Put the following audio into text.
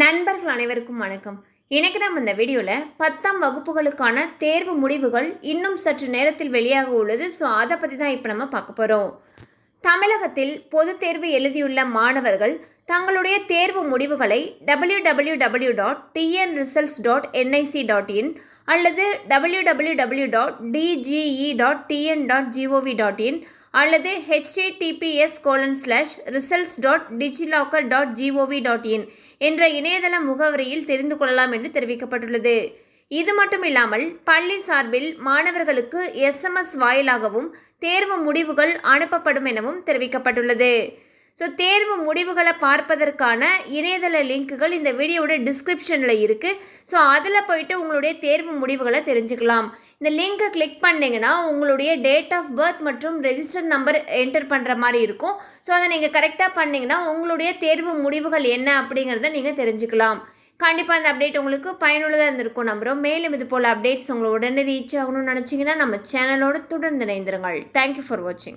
நண்பர்கள் அனைவருக்கும் வணக்கம். இன்னைக்கு நம்ம இந்த வீடியோவில் பத்தாம் வகுப்புகளுக்கான தேர்வு முடிவுகள் இன்னும் சற்று நேரத்தில் வெளியாக உள்ளது. ஸோ அதை பற்றி தான் இப்போ நம்ம பார்க்க போகிறோம் தமிழகத்தில் பொதுத் தேர்வு எழுதியுள்ள மாணவர்கள் தங்களுடைய தேர்வு முடிவுகளை W W W dot TN results dot NIC dot in அல்லது W W W dot DGE dot TN dot GOV dot in அல்லது HTTPS colon slash results dot DigiLocker dot GOV dot in என்ற இணையதள முகவரியில் தெரிந்து கொள்ளலாம் என்று தெரிவிக்கப்பட்டுள்ளது. இது மட்டும் இல்லாமல் பள்ளி சார்பில் மாணவர்களுக்கு எஸ்எம்எஸ் வாயிலாகவும் தேர்வு முடிவுகள் அனுப்பப்படும் எனவும் தெரிவிக்கப்பட்டுள்ளது. ஸோ தேர்வு முடிவுகளை பார்ப்பதற்கான இணையதள லிங்க்குகள் இந்த வீடியோவோட டிஸ்கிரிப்ஷனில் இருக்குது ஸோ அதில் போயிட்டு உங்களுடைய தேர்வு முடிவுகளை தெரிஞ்சுக்கலாம். இந்த லிங்க்கை கிளிக் பண்ணிங்கன்னா உங்களுடைய டேட் ஆஃப் பர்த் மற்றும் ரெஜிஸ்டர் நம்பர் என்டர் பண்ணுற மாதிரி இருக்கும். ஸோ அதை நீங்கள் கரெக்டாக பண்ணிங்கன்னா உங்களுடைய தேர்வு முடிவுகள் என்ன அப்படிங்கிறத நீங்கள் தெரிஞ்சுக்கலாம். கண்டிப்பாக அந்த அப்டேட் உங்களுக்கு பயனுள்ளதாக இருந்திருக்கும் நம்புகிறோம் மேலும் இது போல் அப்டேட்ஸ் உங்களை உடனே ரீச் ஆகணும்னு நினச்சிங்கன்னா நம்ம சேனலோட தொடர்ந்து இணைந்திருங்கள். தேங்க்யூ ஃபார் வாட்சிங்